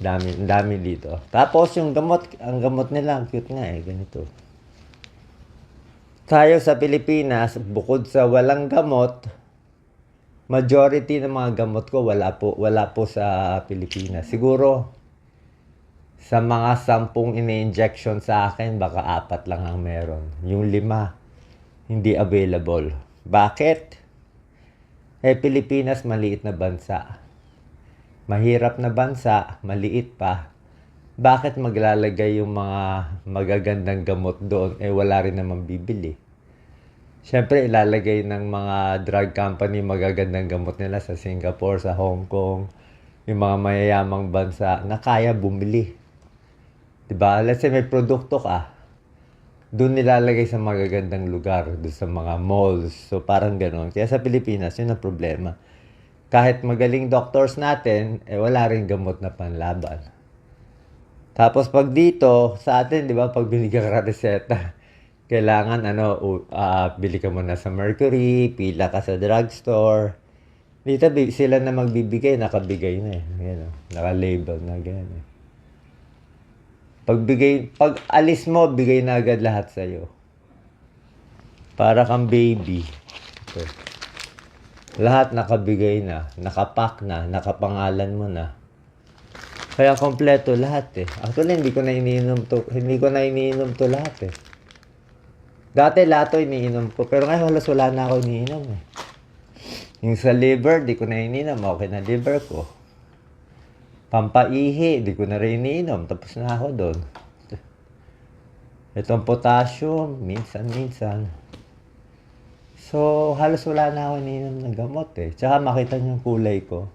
Dami, dami dito. Tapos yung gamot, ang gamot nila, cute nga eh, ganito. Tayo sa Pilipinas, bukod sa walang gamot, majority ng mga gamot ko wala po, wala po sa Pilipinas. Siguro, sa mga sampung ini-injection sa akin, baka apat lang ang meron. Yung lima, hindi available. Bakit? Eh, Pilipinas, maliit na bansa. Mahirap na bansa, maliit pa. Bakit maglalagay yung mga magagandang gamot doon? Eh, wala rin naman bibili. Siyempre, ilalagay ng mga drug company magagandang gamot nila sa Singapore, sa Hong Kong, yung mga mayayamang bansa na kaya bumili. ba? Let's say may produkto ka, doon nilalagay sa magagandang lugar, doon sa mga malls. So parang gano'n. Kaya sa Pilipinas, yun ang problema. Kahit magaling doctors natin, eh wala rin gamot na panlaban. Tapos pag dito, sa atin, di ba, pag binigyan ka reseta, kailangan, ano, u- ah, bili ka muna sa Mercury, pila ka sa drugstore. Dito, sila na magbibigay, nakabigay na eh. Yan, oh. naka-label na ganyan eh. Pag bigay, pag alis mo, bigay na agad lahat sa'yo. Para kang baby. Ito. Lahat nakabigay na, nakapack na, nakapangalan mo na. Kaya kompleto lahat eh. Actually, hindi ko na iniinom to, hindi ko na iniinom to lahat eh. Dati lahat to iniinom ko, pero ngayon halos wala na ako iniinom eh. Yung sa liver, di ko na iniinom, okay na liver ko. Pampaihi, di ko na rin iniinom, tapos na ako doon. Itong potassium, minsan-minsan. So, halos wala na ako iniinom ng gamot eh. Tsaka makita niyo yung kulay ko.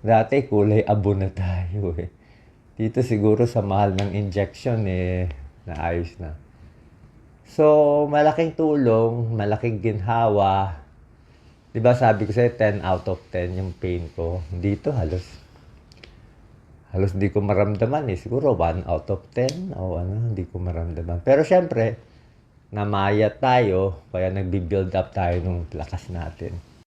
Dati kulay abo na tayo eh. Dito siguro sa mahal ng injection eh, naayos na. So, malaking tulong, malaking ginhawa. 'Di ba sabi ko sa'yo, 10 out of 10 yung pain ko. Dito halos, halos di ko maramdaman eh. Siguro 1 out of 10 o ano, hindi ko maramdaman. Pero syempre, namaya tayo, kaya nagbi-build up tayo ng lakas natin.